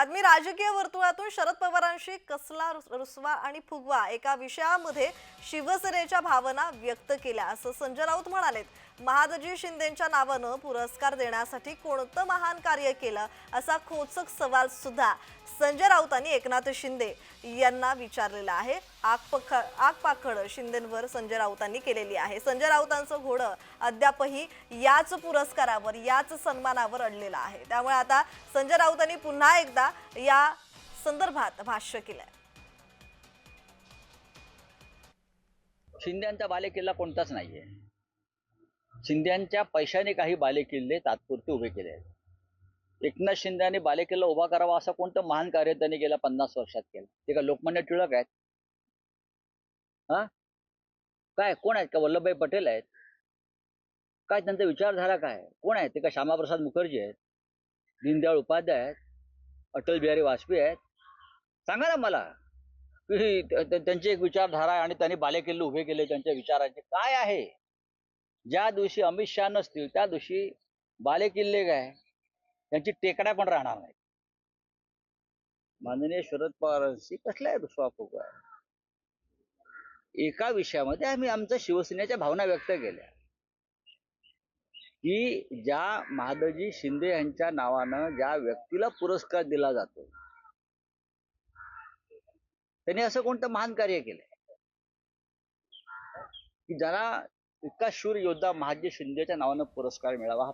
बातमी राजकीय वर्तुळातून शरद पवारांशी कसला रुस- रुसवा आणि फुगवा एका विषयामध्ये शिवसेनेच्या भावना व्यक्त केल्या असं संजय राऊत म्हणालेत. महादजी शिंदेच्या नावानं पुरस्कार देण्यासाठी कोणतं महान कार्य केलं असा खोचक सवाल सुद्धा संजय राऊतांनी एकनाथ शिंदे यांना विचारलेलं आहे. आग पख आग पाखड संजय राऊतांनी केलेली आहे. संजय राऊतांचं घोडं अद्यापही याच पुरस्कारावर याच सन्मानावर अडलेलं आहे. त्यामुळे आता संजय राऊतांनी पुन्हा एकदा या संदर्भात भाष्य केलंय. शिंद्यांचा बालेकिल्ला कोणताच नाहीये. शिंद्यांच्या पैशाने काही बालेकिल्ले तात्पुरते उभे केले आहेत. एकनाथ शिंदेने बालेकिल्ला उभा करावा असं कोणतं महान कार्य त्यांनी गेल्या पन्नास वर्षात केलं. ते का लोकमान्य टिळक आहेत? हा? काय? कोण आहेत? का वल्लभभाई पटेल आहेत? काय त्यांचा विचारधारा काय कोण आहेत? ते का श्यामाप्रसाद मुखर्जी आहेत? दीनदयाळ उपाध्याय आहेत? अटल बिहारी वाजपेयी आहेत? सांगा ना मला. की त्यांची एक विचारधारा आहे आणि त्यांनी बालेकिल्ले उभे केले. त्यांच्या विचारांचे काय आहे? ज्या दिवशी अमित शहा नसतील त्या दिवशी बालेकिल्ले काय? त्यांची टेकड्या पण राहणार नाही. माननीय शरद पवारांशी कसल्या दुसवाफोक आहे. एका विषयामध्ये आम्ही आमच्या शिवसेनेच्या भावना व्यक्त केल्या. की ज्या महादजी शिंदे यांच्या नावानं ज्या व्यक्तीला पुरस्कार दिला जातो त्यांनी असं कोणतं महान कार्य केलंय? की ज्याला इतका शूर योद्धा महाजी शिंदेच्या नावानं पुरस्कार मिळावा हा